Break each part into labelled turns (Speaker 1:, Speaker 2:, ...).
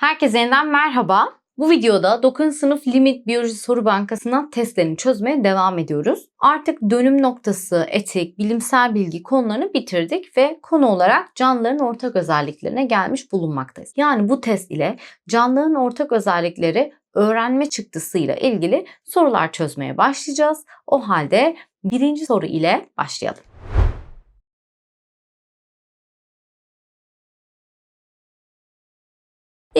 Speaker 1: Herkese yeniden merhaba. Bu videoda 9. sınıf limit biyoloji soru bankasından testlerini çözmeye devam ediyoruz. Artık dönüm noktası, etik, bilimsel bilgi konularını bitirdik ve konu olarak canlıların ortak özelliklerine gelmiş bulunmaktayız. Yani bu test ile canlıların ortak özellikleri öğrenme çıktısıyla ilgili sorular çözmeye başlayacağız. O halde birinci soru ile başlayalım.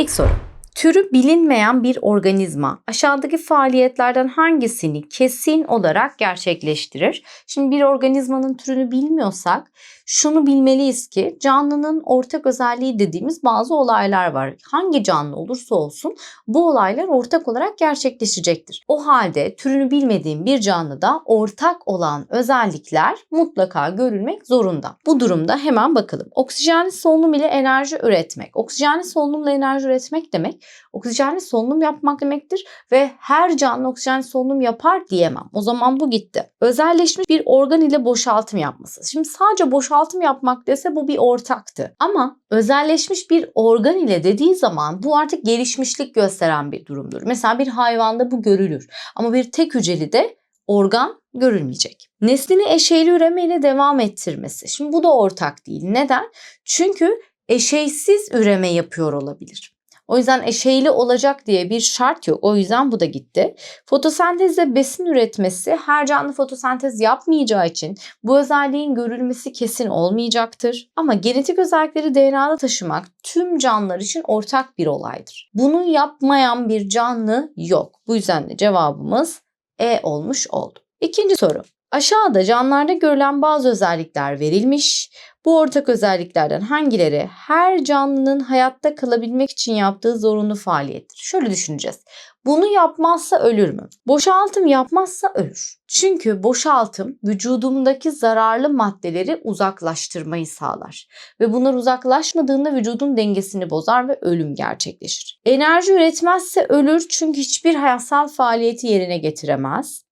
Speaker 1: İlk soru. Türü bilinmeyen bir organizma aşağıdaki faaliyetlerden hangisini kesin olarak gerçekleştirir? Şimdi bir organizmanın türünü bilmiyorsak şunu bilmeliyiz ki canlının ortak özelliği dediğimiz bazı olaylar var. Hangi canlı olursa olsun bu olaylar ortak olarak gerçekleşecektir. O halde türünü bilmediğim bir canlıda ortak olan özellikler mutlaka görülmek zorunda. Bu durumda hemen bakalım. Oksijenli solunum ile enerji üretmek. Oksijenli solunumla enerji üretmek demek oksijenli solunum yapmak demektir ve her canlı oksijenli solunum yapar diyemem. O zaman bu gitti. Özelleşmiş bir organ ile boşaltım yapması. Şimdi sadece boşaltım yapmak dese bu bir ortaktı. Ama özelleşmiş bir organ ile dediği zaman bu artık gelişmişlik gösteren bir durumdur. Mesela bir hayvanda bu görülür. Ama bir tek hücreli de organ görülmeyecek. Neslini eşeyli üreme ile devam ettirmesi. Şimdi bu da ortak değil. Neden? Çünkü eşeysiz üreme yapıyor olabilir. O yüzden eşeğli olacak diye bir şart yok. O yüzden bu da gitti. Fotosentezle besin üretmesi her canlı fotosentez yapmayacağı için bu özelliğin görülmesi kesin olmayacaktır. Ama genetik özellikleri DNA'da taşımak tüm canlılar için ortak bir olaydır. Bunu yapmayan bir canlı yok. Bu yüzden de cevabımız E olmuş oldu. İkinci soru. Aşağıda canlılarda görülen bazı özellikler verilmiş. Bu ortak özelliklerden hangileri her canlının hayatta kalabilmek için yaptığı zorunlu faaliyettir? Şöyle düşüneceğiz. Bunu yapmazsa ölür mü? Boşaltım yapmazsa ölür. Çünkü boşaltım vücudumdaki zararlı maddeleri uzaklaştırmayı sağlar. Ve bunlar uzaklaşmadığında vücudun dengesini bozar ve ölüm gerçekleşir. Enerji üretmezse ölür çünkü hiçbir hayatsal faaliyeti yerine getiremez.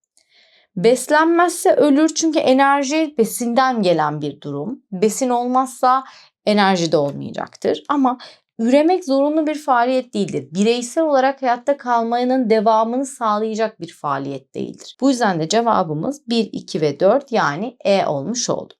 Speaker 1: Beslenmezse ölür çünkü enerji besinden gelen bir durum. Besin olmazsa enerji de olmayacaktır. Ama üremek zorunlu bir faaliyet değildir. Bireysel olarak hayatta kalmanın devamını sağlayacak bir faaliyet değildir. Bu yüzden de cevabımız 1, 2 ve 4 yani E olmuş oldu.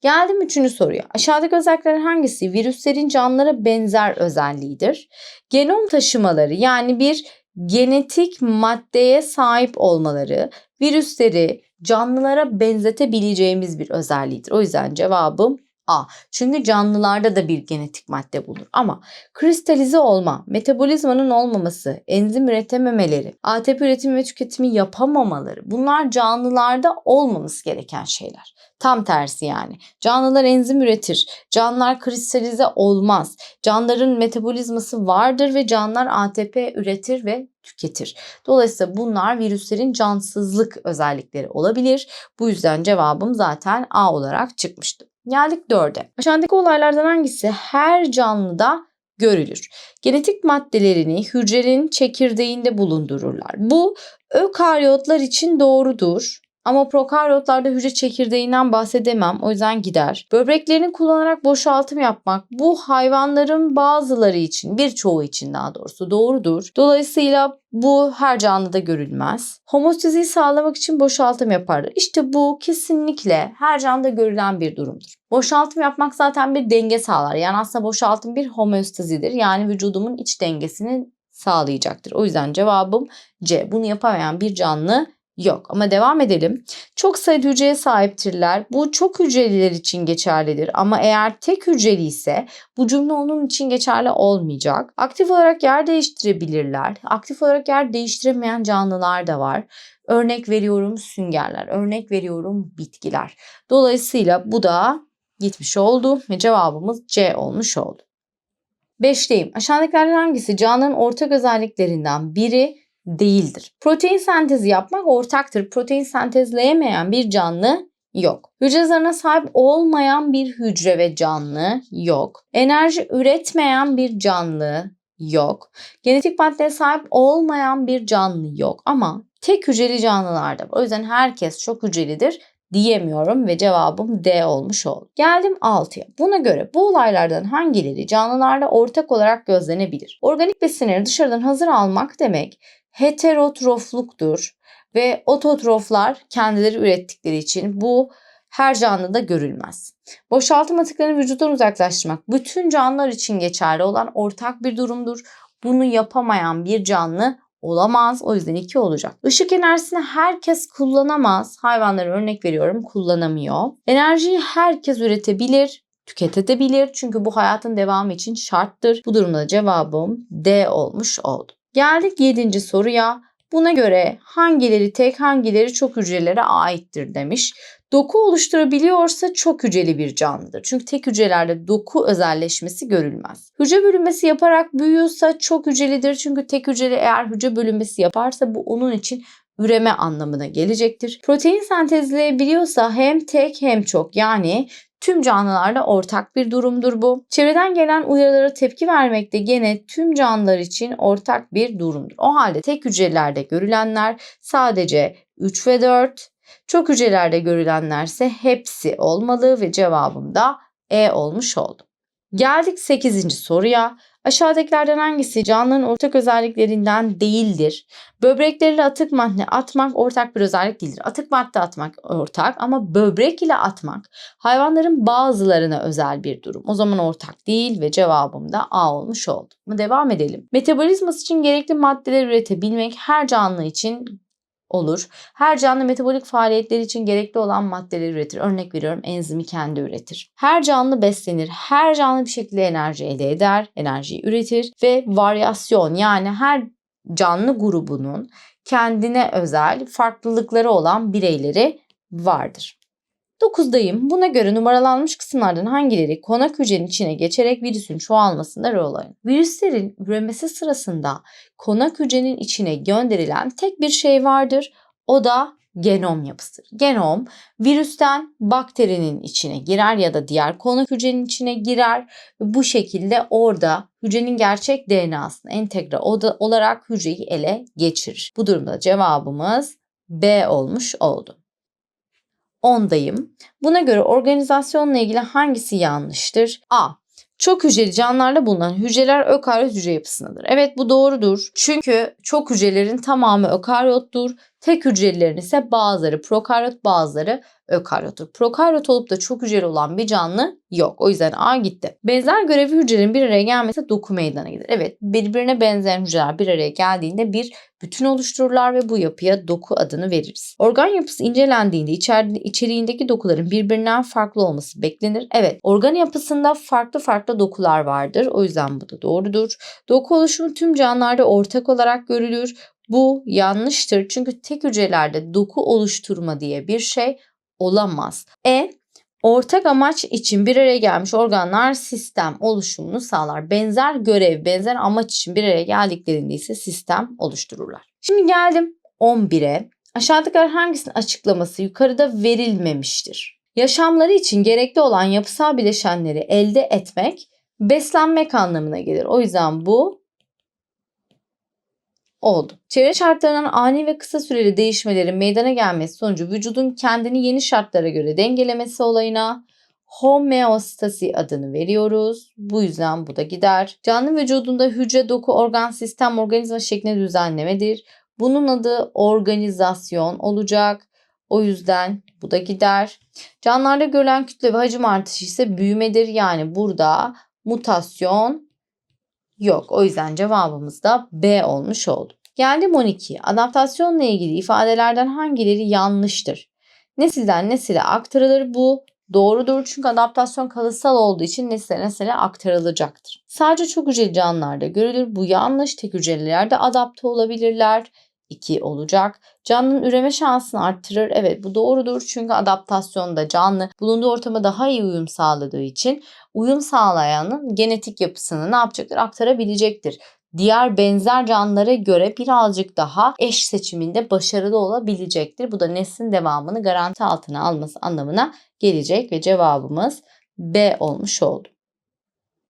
Speaker 1: Geldim üçüncü soruya. Aşağıdaki özelliklerin hangisi virüslerin canlılara benzer özelliğidir? Genom taşımaları yani bir genetik maddeye sahip olmaları virüsleri canlılara benzetebileceğimiz bir özelliğidir. O yüzden cevabım A. Çünkü canlılarda da bir genetik madde bulunur. Ama kristalize olma, metabolizmanın olmaması, enzim üretememeleri, ATP üretimi ve tüketimi yapamamaları bunlar canlılarda olmaması gereken şeyler. Tam tersi yani. Canlılar enzim üretir. Canlılar kristalize olmaz. Canlıların metabolizması vardır ve canlılar ATP üretir ve tüketir. Dolayısıyla bunlar virüslerin cansızlık özellikleri olabilir. Bu yüzden cevabım zaten A olarak çıkmıştı. Geldik dörde. Aşağıdaki olaylardan hangisi her canlıda görülür? Genetik maddelerini hücrenin çekirdeğinde bulundururlar. Bu ökaryotlar için doğrudur. Ama prokaryotlarda hücre çekirdeğinden bahsedemem. O yüzden gider. Böbreklerini kullanarak boşaltım yapmak bu hayvanların bazıları için, birçoğu için daha doğrusu doğrudur. Dolayısıyla bu her canlıda görülmez. Homostaziyi sağlamak için boşaltım yaparlar. İşte bu kesinlikle her canlıda görülen bir durumdur. Boşaltım yapmak zaten bir denge sağlar. Yani aslında boşaltım bir homostazidir. Yani vücudumun iç dengesini sağlayacaktır. O yüzden cevabım C. Bunu yapamayan bir canlı Yok ama devam edelim. Çok sayıda hücreye sahiptirler. Bu çok hücreliler için geçerlidir ama eğer tek hücreli ise bu cümle onun için geçerli olmayacak. Aktif olarak yer değiştirebilirler. Aktif olarak yer değiştiremeyen canlılar da var. Örnek veriyorum süngerler, örnek veriyorum bitkiler. Dolayısıyla bu da gitmiş oldu ve cevabımız C olmuş oldu. Beşteyim. Aşağıdakilerden hangisi canlının ortak özelliklerinden biri değildir. Protein sentezi yapmak ortaktır. Protein sentezleyemeyen bir canlı yok. Hücre zarına sahip olmayan bir hücre ve canlı yok. Enerji üretmeyen bir canlı yok. Genetik maddeye sahip olmayan bir canlı yok ama tek hücreli canlılar da var. O yüzden herkes çok hücrelidir diyemiyorum ve cevabım D olmuş oldu. Geldim 6'ya. Buna göre bu olaylardan hangileri canlılarla ortak olarak gözlenebilir? Organik besinleri dışarıdan hazır almak demek heterotrofluktur ve ototroflar kendileri ürettikleri için bu her canlıda görülmez. Boşaltım atıklarını vücuttan uzaklaştırmak bütün canlılar için geçerli olan ortak bir durumdur. Bunu yapamayan bir canlı olamaz. O yüzden 2 olacak. Işık enerjisini herkes kullanamaz. Hayvanlara örnek veriyorum kullanamıyor. Enerjiyi herkes üretebilir tüketebilir. Çünkü bu hayatın devamı için şarttır. Bu durumda cevabım D olmuş oldu. Geldik 7. soruya. Buna göre hangileri tek hangileri çok hücrelere aittir demiş. Doku oluşturabiliyorsa çok hücreli bir canlıdır. Çünkü tek hücrelerde doku özelleşmesi görülmez. Hücre bölünmesi yaparak büyüyorsa çok hücrelidir. Çünkü tek hücreli eğer hücre bölünmesi yaparsa bu onun için üreme anlamına gelecektir. Protein sentezleyebiliyorsa hem tek hem çok yani tüm canlılarla ortak bir durumdur bu. Çevreden gelen uyarılara tepki vermek de gene tüm canlılar için ortak bir durumdur. O halde tek hücrelerde görülenler sadece 3 ve 4, çok hücrelerde görülenlerse hepsi olmalı ve cevabım da E olmuş oldu. Geldik 8. soruya. Aşağıdakilerden hangisi canlının ortak özelliklerinden değildir? Böbrekleriyle atık madde atmak ortak bir özellik değildir. Atık madde atmak ortak ama böbrek ile atmak hayvanların bazılarına özel bir durum. O zaman ortak değil ve cevabım da A olmuş oldu. Devam edelim. Metabolizması için gerekli maddeler üretebilmek her canlı için olur. Her canlı metabolik faaliyetler için gerekli olan maddeleri üretir. Örnek veriyorum enzimi kendi üretir. Her canlı beslenir. Her canlı bir şekilde enerji elde eder, enerjiyi üretir ve varyasyon yani her canlı grubunun kendine özel farklılıkları olan bireyleri vardır. 9'dayım. Buna göre numaralanmış kısımlardan hangileri konak hücrenin içine geçerek virüsün çoğalmasında rol oynar? Virüslerin üremesi sırasında konak hücrenin içine gönderilen tek bir şey vardır. O da genom yapısıdır. Genom virüsten bakterinin içine girer ya da diğer konak hücrenin içine girer bu şekilde orada hücrenin gerçek DNA'sını entegre olarak hücreyi ele geçirir. Bu durumda cevabımız B olmuş oldu. 10'dayım. Buna göre organizasyonla ilgili hangisi yanlıştır? A. Çok hücreli canlılarda bulunan hücreler ökaryot hücre yapısındadır. Evet bu doğrudur. Çünkü çok hücrelerin tamamı ökaryottur. Tek hücrelilerin ise bazıları prokaryot bazıları ökaryottur. Prokaryot olup da çok hücreli olan bir canlı yok. O yüzden A gitti. Benzer görevi hücrelerin bir araya gelmesi doku meydana gelir. Evet birbirine benzeyen hücreler bir araya geldiğinde bir bütün oluştururlar ve bu yapıya doku adını veririz. Organ yapısı incelendiğinde içeriğindeki dokuların birbirinden farklı olması beklenir. Evet organ yapısında farklı farklı dokular vardır. O yüzden bu da doğrudur. Doku oluşumu tüm canlılarda ortak olarak görülür. Bu yanlıştır çünkü tek hücrelerde doku oluşturma diye bir şey olamaz. E Ortak amaç için bir araya gelmiş organlar sistem oluşumunu sağlar. Benzer görev, benzer amaç için bir araya geldiklerinde ise sistem oluştururlar. Şimdi geldim 11'e. Aşağıdakiler hangisinin açıklaması yukarıda verilmemiştir? Yaşamları için gerekli olan yapısal bileşenleri elde etmek, beslenmek anlamına gelir. O yüzden bu oldu. Çevre şartlarının ani ve kısa süreli değişmelerin meydana gelmesi sonucu vücudun kendini yeni şartlara göre dengelemesi olayına homeostasi adını veriyoruz. Bu yüzden bu da gider. Canlı vücudunda hücre, doku, organ, sistem, organizma şeklinde düzenlemedir. Bunun adı organizasyon olacak. O yüzden bu da gider. Canlılarda görülen kütle ve hacim artışı ise büyümedir. Yani burada mutasyon Yok. O yüzden cevabımız da B olmuş oldu. Geldim 12. Adaptasyonla ilgili ifadelerden hangileri yanlıştır? Nesilden nesile aktarılır bu doğrudur çünkü adaptasyon kalıtsal olduğu için nesile nesile aktarılacaktır. Sadece çok hücreli canlılarda görülür. Bu yanlış. Tek hücrelilerde adapte olabilirler. 2 olacak. Canlının üreme şansını arttırır. Evet bu doğrudur. Çünkü adaptasyonda canlı bulunduğu ortama daha iyi uyum sağladığı için uyum sağlayanın genetik yapısını ne yapacaktır? Aktarabilecektir. Diğer benzer canlılara göre birazcık daha eş seçiminde başarılı olabilecektir. Bu da neslin devamını garanti altına alması anlamına gelecek ve cevabımız B olmuş oldu.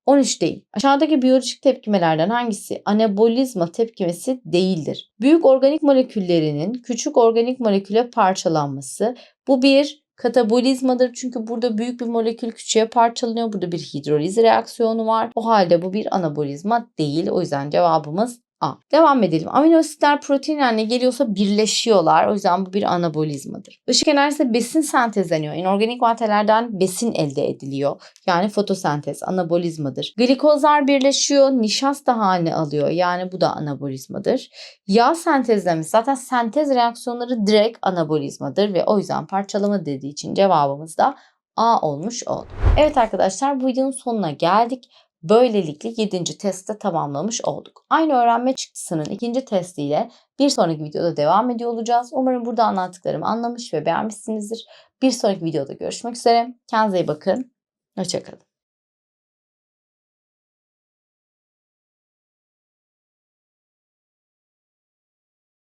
Speaker 1: 13 değil. Aşağıdaki biyolojik tepkimelerden hangisi anabolizma tepkimesi değildir? Büyük organik moleküllerinin küçük organik moleküle parçalanması. Bu bir Katabolizmadır çünkü burada büyük bir molekül küçüğe parçalanıyor. Burada bir hidroliz reaksiyonu var. O halde bu bir anabolizma değil. O yüzden cevabımız A. Devam edelim. Amino asitler protein haline geliyorsa birleşiyorlar. O yüzden bu bir anabolizmadır. Işık enerjisi besin sentezleniyor. İnorganik maddelerden besin elde ediliyor. Yani fotosentez anabolizmadır. Glikozlar birleşiyor. Nişasta haline alıyor. Yani bu da anabolizmadır. Yağ sentezlemesi zaten sentez reaksiyonları direkt anabolizmadır ve o yüzden parçalama dediği için cevabımız da A olmuş oldu. Evet arkadaşlar bu videonun sonuna geldik. Böylelikle 7. testte tamamlamış olduk. Aynı öğrenme çıktısının ikinci testiyle bir sonraki videoda devam ediyor olacağız. Umarım burada anlattıklarımı anlamış ve beğenmişsinizdir. Bir sonraki videoda görüşmek üzere. Kendinize iyi bakın. Hoşçakalın.